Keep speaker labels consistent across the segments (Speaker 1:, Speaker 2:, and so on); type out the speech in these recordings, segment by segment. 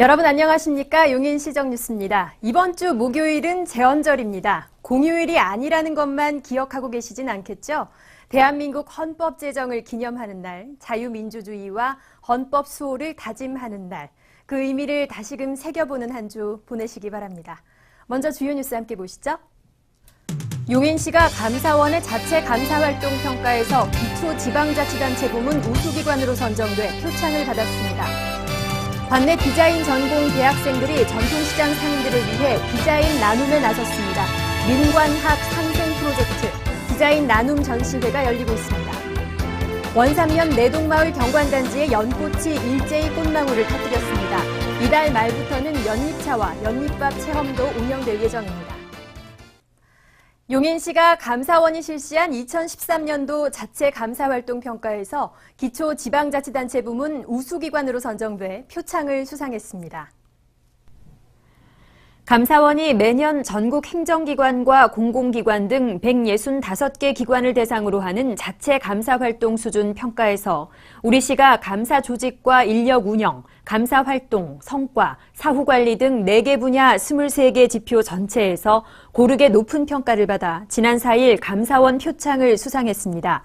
Speaker 1: 여러분 안녕하십니까? 용인시정 뉴스입니다. 이번 주 목요일은 제헌절입니다. 공휴일이 아니라는 것만 기억하고 계시진 않겠죠? 대한민국 헌법 제정을 기념하는 날, 자유민주주의와 헌법 수호를 다짐하는 날, 그 의미를 다시금 새겨보는 한 주 보내시기 바랍니다. 먼저 주요 뉴스 함께 보시죠. 용인시가 감사원의 자체 감사활동 평가에서 기초지방자치단체 부문 우수기관으로 선정돼 표창을 받았습니다. 관내 디자인 전공 대학생들이 전통시장 상인들을 위해 디자인 나눔에 나섰습니다. 민관학 상생 프로젝트 디자인 나눔 전시회가 열리고 있습니다. 원삼면 내동마을 경관단지에 연꽃이 일제히 꽃망울을 터뜨렸습니다. 이달 말부터는 연잎차와 연잎밥 체험도 운영될 예정입니다. 용인시가 감사원이 실시한 2013년도 자체 감사활동 평가에서 기초 지방자치단체 부문 우수기관으로 선정돼 표창을 수상했습니다. 감사원이 매년 전국 행정기관과 공공기관 등 165개 기관을 대상으로 하는 자체 감사활동 수준 평가에서 우리시가 감사 조직과 인력 운영, 감사 활동, 성과, 사후 관리 등 4개 분야 23개 지표 전체에서 고르게 높은 평가를 받아 지난 4일 감사원 표창을 수상했습니다.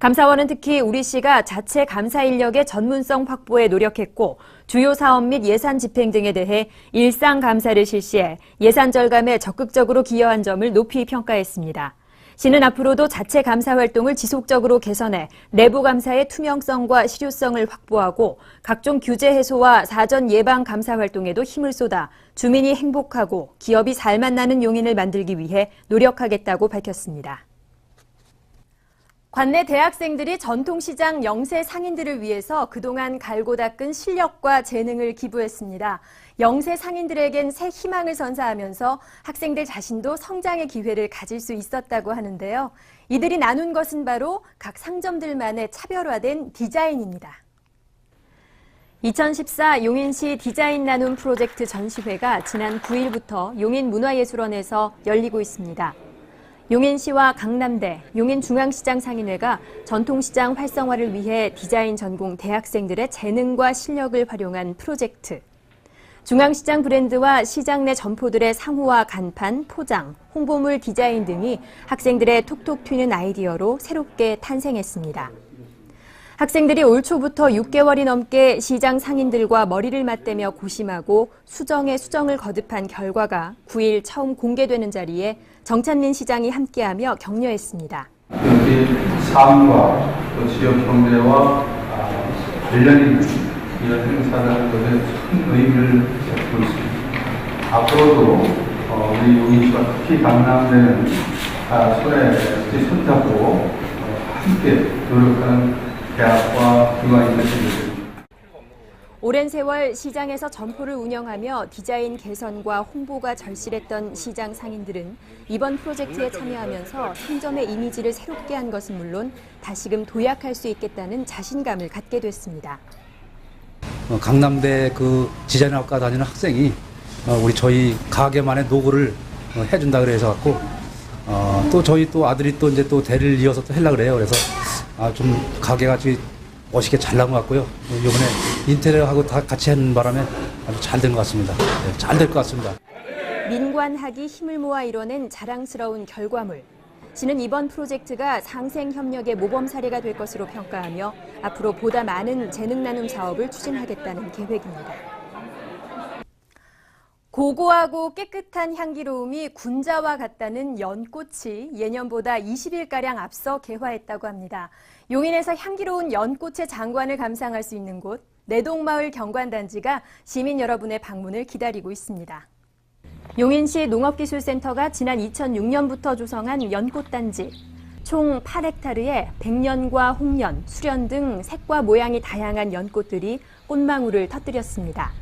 Speaker 1: 감사원은 특히 우리시가 자체 감사 인력의 전문성 확보에 노력했고 주요 사업 및 예산 집행 등에 대해 일상 감사를 실시해 예산 절감에 적극적으로 기여한 점을 높이 평가했습니다. 시는 앞으로도 자체 감사 활동을 지속적으로 개선해 내부 감사의 투명성과 실효성을 확보하고 각종 규제 해소와 사전 예방 감사 활동에도 힘을 쏟아 주민이 행복하고 기업이 살맛 나는 용인을 만들기 위해 노력하겠다고 밝혔습니다. 관내 대학생들이 전통시장 영세 상인들을 위해서 그동안 갈고 닦은 실력과 재능을 기부했습니다. 영세 상인들에겐 새 희망을 선사하면서 학생들 자신도 성장의 기회를 가질 수 있었다고 하는데요. 이들이 나눈 것은 바로 각 상점들만의 차별화된 디자인입니다. 2014 용인시 디자인 나눔 프로젝트 전시회가 지난 9일부터 용인문화예술원에서 열리고 있습니다. 용인시와 강남대, 용인중앙시장 상인회가 전통시장 활성화를 위해 디자인 전공 대학생들의 재능과 실력을 활용한 프로젝트. 중앙시장 브랜드와 시장 내 점포들의 상호와 간판, 포장, 홍보물 디자인 등이 학생들의 톡톡 튀는 아이디어로 새롭게 탄생했습니다. 학생들이 올 초부터 6개월이 넘게 시장 상인들과 머리를 맞대며 고심하고 수정에 수정을 거듭한 결과가 9일 처음 공개되는 자리에 정찬민 시장이 함께하며 격려했습니다.
Speaker 2: 여기 삶과 또 지역 경제와 아, 관련 있는 이런 행사를 하는 것에 큰 의미를 두고 있습니다. 앞으로도 어, 우리 용인시와 특히 강남대는 아, 손에 손잡고 어, 함께 노력하는 대학과 기관이 됐으면 좋겠습니다.
Speaker 1: 오랜 세월 시장에서 점포를 운영하며 디자인 개선과 홍보가 절실했던 시장 상인들은 이번 프로젝트에 참여하면서 상점의 이미지를 새롭게 한 것은 물론 다시금 도약할 수 있겠다는 자신감을 갖게 됐습니다.
Speaker 3: 어, 강남대 그 디자인학과 다니는 학생이 어, 우리 저희 가게만의 노고를 어, 해준다 그래서 갖고 어, 또 저희 또 아들이 또 이제 또 대를 이어서 또 하려 그래요. 그래서 아, 좀 가게가 좀 멋있게 잘 나온 것 같고요. 이번에 인테리어하고 다 같이 하는 바람에 아주 잘 된 것 같습니다. 네, 잘될 것 같습니다.
Speaker 1: 민관학이 힘을 모아 이뤄낸 자랑스러운 결과물. 시는 이번 프로젝트가 상생 협력의 모범 사례가 될 것으로 평가하며 앞으로 보다 많은 재능 나눔 사업을 추진하겠다는 계획입니다. 고고하고 깨끗한 향기로움이 군자와 같다는 연꽃이 예년보다 20일가량 앞서 개화했다고 합니다. 용인에서 향기로운 연꽃의 장관을 감상할 수 있는 곳, 내동마을 경관단지가 시민 여러분의 방문을 기다리고 있습니다. 용인시 농업기술센터가 지난 2006년부터 조성한 연꽃단지. 총 8헥타르에 백년과 홍년, 수련 등 색과 모양이 다양한 연꽃들이 꽃망울을 터뜨렸습니다.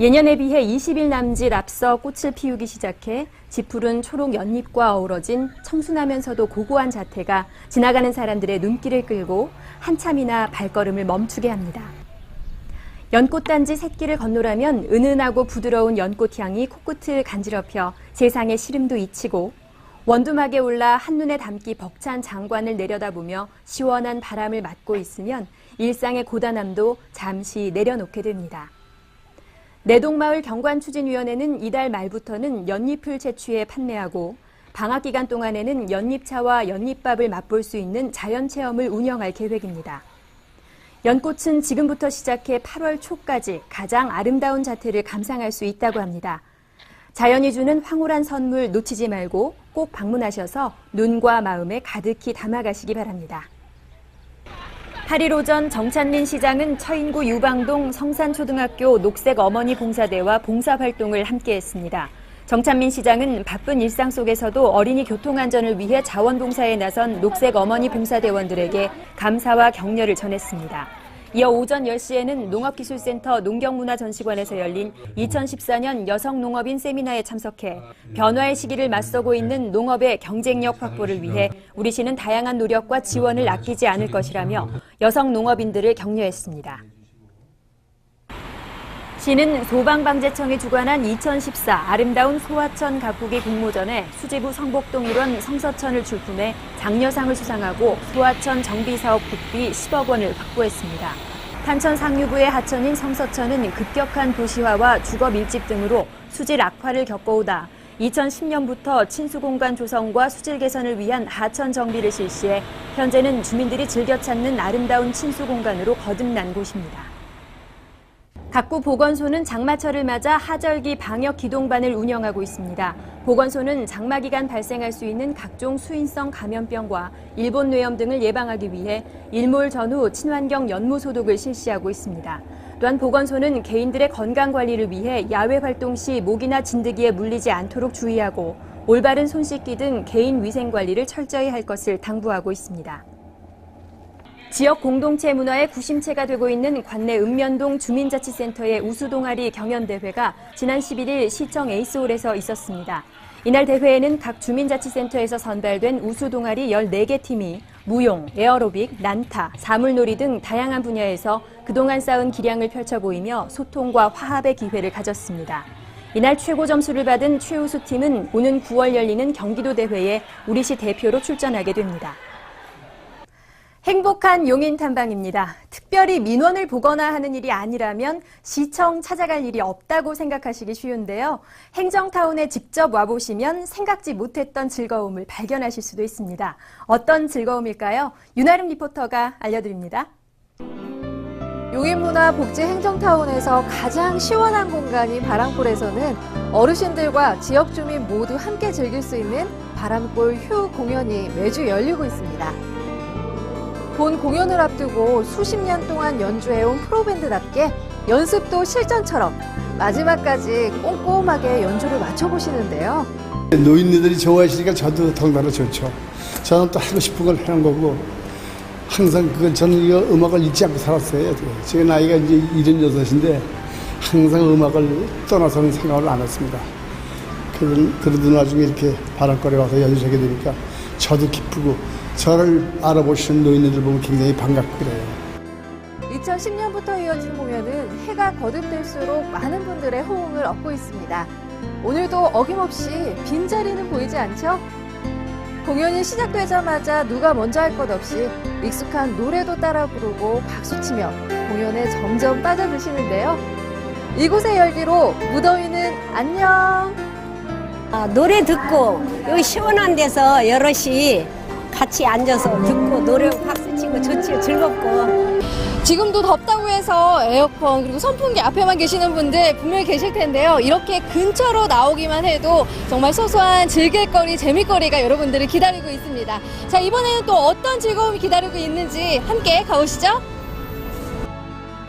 Speaker 1: 예년에 비해 20일 남짓 앞서 꽃을 피우기 시작해 짙푸른 초록 연잎과 어우러진 청순하면서도 고고한 자태가 지나가는 사람들의 눈길을 끌고 한참이나 발걸음을 멈추게 합니다. 연꽃단지 새길을 건너라면 은은하고 부드러운 연꽃향이 코끝을 간지럽혀 세상의 시름도 잊히고 원두막에 올라 한눈에 담기 벅찬 장관을 내려다보며 시원한 바람을 맞고 있으면 일상의 고단함도 잠시 내려놓게 됩니다. 내동마을 경관추진위원회는 이달 말부터는 연잎을 채취해 판매하고 방학 기간 동안에는 연잎차와 연잎밥을 맛볼 수 있는 자연체험을 운영할 계획입니다. 연꽃은 지금부터 시작해 8월 초까지 가장 아름다운 자태를 감상할 수 있다고 합니다. 자연이 주는 황홀한 선물 놓치지 말고 꼭 방문하셔서 눈과 마음에 가득히 담아가시기 바랍니다. 8일 오전 정찬민 시장은 처인구 유방동 성산초등학교 녹색 어머니 봉사대와 봉사활동을 함께했습니다. 정찬민 시장은 바쁜 일상 속에서도 어린이 교통안전을 위해 자원봉사에 나선 녹색 어머니 봉사대원들에게 감사와 격려를 전했습니다. 이어 오전 10시에는 농업기술센터 농경문화전시관에서 열린 2014년 여성농업인 세미나에 참석해 변화의 시기를 맞서고 있는 농업의 경쟁력 확보를 위해 우리 시는 다양한 노력과 지원을 아끼지 않을 것이라며 여성 농업인들을 격려했습니다. 시는 소방방재청이 주관한 2014 아름다운 소화천 가꾸기 공모전에 수지부 성복동 일원 성서천을 출품해 장려상을 수상하고 소화천 정비사업 국비 10억 원을 확보했습니다. 탄천 상류부의 하천인 성서천은 급격한 도시화와 주거 밀집 등으로 수질 악화를 겪어오다 2010년부터 친수공간 조성과 수질 개선을 위한 하천 정비를 실시해 현재는 주민들이 즐겨 찾는 아름다운 친수공간으로 거듭난 곳입니다. 각구 보건소는 장마철을 맞아 하절기 방역 기동반을 운영하고 있습니다. 보건소는 장마 기간 발생할 수 있는 각종 수인성 감염병과 일본 뇌염 등을 예방하기 위해 일몰 전후 친환경 연무 소독을 실시하고 있습니다. 또한 보건소는 개인들의 건강 관리를 위해 야외 활동 시 모기나 진드기에 물리지 않도록 주의하고 올바른 손 씻기 등 개인 위생 관리를 철저히 할 것을 당부하고 있습니다. 지역 공동체 문화의 구심체가 되고 있는 관내 읍면동 주민자치센터의 우수동아리 경연대회가 지난 11일 시청 에이스홀에서 있었습니다. 이날 대회에는 각 주민자치센터에서 선발된 우수동아리 14개 팀이 무용, 에어로빅, 난타, 사물놀이 등 다양한 분야에서 그동안 쌓은 기량을 펼쳐 보이며 소통과 화합의 기회를 가졌습니다. 이날 최고 점수를 받은 최우수 팀은 오는 9월 열리는 경기도 대회에 우리시 대표로 출전하게 됩니다. 행복한 용인 탐방입니다. 특별히 민원을 보거나 하는 일이 아니라면 시청 찾아갈 일이 없다고 생각하시기 쉬운데요. 행정타운에 직접 와보시면 생각지 못했던 즐거움을 발견하실 수도 있습니다. 어떤 즐거움일까요? 윤아름 리포터가 알려드립니다.
Speaker 4: 용인문화복지행정타운에서 가장 시원한 공간인 바람골에서는 어르신들과 지역 주민 모두 함께 즐길 수 있는 바람골 휴 공연이 매주 열리고 있습니다. 본 공연을 앞두고 수십 년 동안 연주해온 프로밴드답게 연습도 실전처럼 마지막까지 꼼꼼하게 연주를 맞춰보시는데요.
Speaker 5: 노인네들이 좋아하시니까 저도 덩달아 좋죠. 저는 또 하고 싶은 걸 하는 거고 항상 그 저는 이거 음악을 잊지 않고 살았어요. 제 나이가 이제 76인데 항상 음악을 떠나서는 생각을 안 했습니다. 그러던 나중에 이렇게 바람거리 와서 연주하게 되니까 저도 기쁘고 저를 알아보시는 노인네들 보면 굉장히 반갑고 그래요.
Speaker 4: 2010년부터 이어진 공연은 해가 거듭될수록 많은 분들의 호응을 얻고 있습니다. 오늘도 어김없이 빈자리는 보이지 않죠? 공연이 시작되자마자 누가 먼저 할 것 없이 익숙한 노래도 따라 부르고 박수치며 공연에 점점 빠져드시는데요. 이곳의 열기로 무더위는 안녕!
Speaker 6: 아, 노래 듣고 여기 시원한 데서 여럿이 같이 앉아서 듣고 노래 박수 치고 좋지 즐겁고
Speaker 4: 지금도 덥다고 해서 에어컨 그리고 선풍기 앞에만 계시는 분들 분명히 계실 텐데요. 이렇게 근처로 나오기만 해도 정말 소소한 즐길거리, 재미거리가 여러분들을 기다리고 있습니다. 자, 이번에는 또 어떤 즐거움이 기다리고 있는지 함께 가보시죠.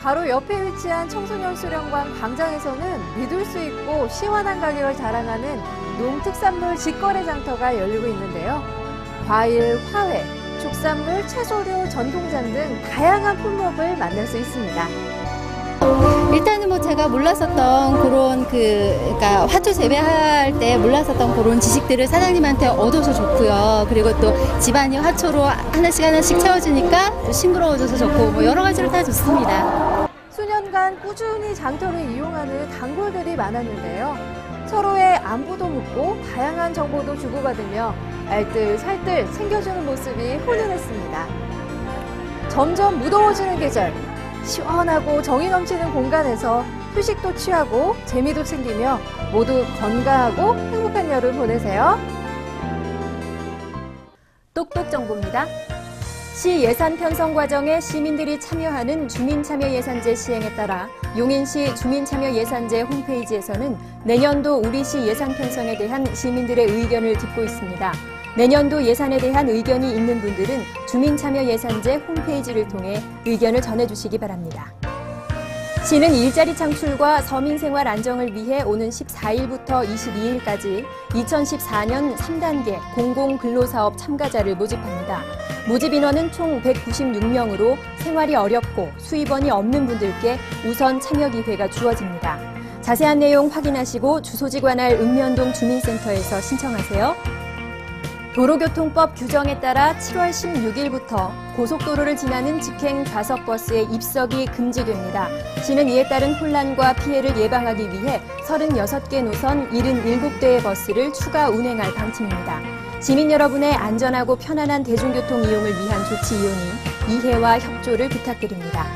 Speaker 4: 바로 옆에 위치한 청소년 수련관 광장에서는 믿을 수 있고 시원한 가격을 자랑하는 농특산물 직거래 장터가 열리고 있는데요. 과일, 화훼, 축산물, 채소류, 전통장 등 다양한 품목을 만날 수 있습니다.
Speaker 7: 일단은 뭐 제가 몰랐었던 그런 그 그러니까 화초 재배할 때 몰랐었던 그런 지식들을 사장님한테 얻어서 좋고요. 그리고 또 집안이 화초로 하나씩 하나씩 채워주니까 또 싱그러워져서 좋고 뭐 여러 가지로 다 좋습니다.
Speaker 4: 수년간 꾸준히 장터를 이용하는 단골들이 많았는데요. 서로의 안부도 묻고 다양한 정보도 주고받으며 알뜰살뜰 챙겨주는 모습이 훈훈했습니다. 점점 무더워지는 계절, 시원하고 정이 넘치는 공간에서 휴식도 취하고 재미도 챙기며 모두 건강하고 행복한 여름 보내세요.
Speaker 1: 똑똑 정보입니다. 시 예산 편성 과정에 시민들이 참여하는 주민참여예산제 시행에 따라 용인시 주민참여예산제 홈페이지에서는 내년도 우리시 예산 편성에 대한 시민들의 의견을 듣고 있습니다. 내년도 예산에 대한 의견이 있는 분들은 주민참여예산제 홈페이지를 통해 의견을 전해주시기 바랍니다. 시는 일자리 창출과 서민 생활 안정을 위해 오는 14일부터 22일까지 2014년 3단계 공공근로사업 참가자를 모집합니다. 모집 인원은 총 196명으로 생활이 어렵고 수입원이 없는 분들께 우선 참여 기회가 주어집니다. 자세한 내용 확인하시고 주소지 관할 읍면동 주민센터에서 신청하세요. 도로교통법 규정에 따라 7월 16일부터 고속도로를 지나는 직행 좌석 버스의 입석이 금지됩니다. 시는 이에 따른 혼란과 피해를 예방하기 위해 36개 노선 77대의 버스를 추가 운행할 방침입니다. 시민 여러분의 안전하고 편안한 대중교통 이용을 위한 조치 이용이 이해와 협조를 부탁드립니다.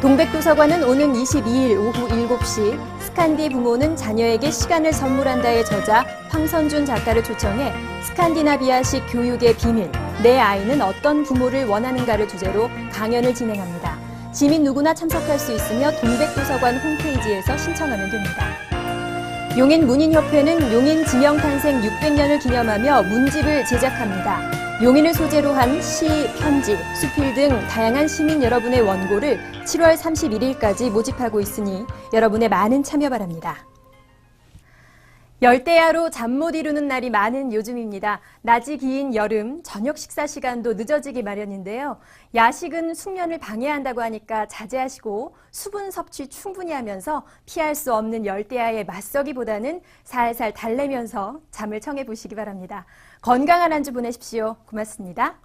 Speaker 1: 동백도서관은 오는 22일 오후 7시 스칸디 부모는 자녀에게 시간을 선물한다의 저자 황선준 작가를 초청해 스칸디나비아식 교육의 비밀, 내 아이는 어떤 부모를 원하는가를 주제로 강연을 진행합니다. 시민 누구나 참석할 수 있으며 동백도서관 홈페이지에서 신청하면 됩니다. 용인 문인협회는 용인 지명 탄생 600년을 기념하며 문집을 제작합니다. 용인을 소재로 한 시, 편지, 수필 등 다양한 시민 여러분의 원고를 7월 31일까지 모집하고 있으니 여러분의 많은 참여 바랍니다. 열대야로 잠 못 이루는 날이 많은 요즘입니다. 낮이 긴 여름, 저녁 식사 시간도 늦어지기 마련인데요. 야식은 숙면을 방해한다고 하니까 자제하시고 수분 섭취 충분히 하면서 피할 수 없는 열대야에 맞서기보다는 살살 달래면서 잠을 청해 보시기 바랍니다. 건강한 한 주 보내십시오. 고맙습니다.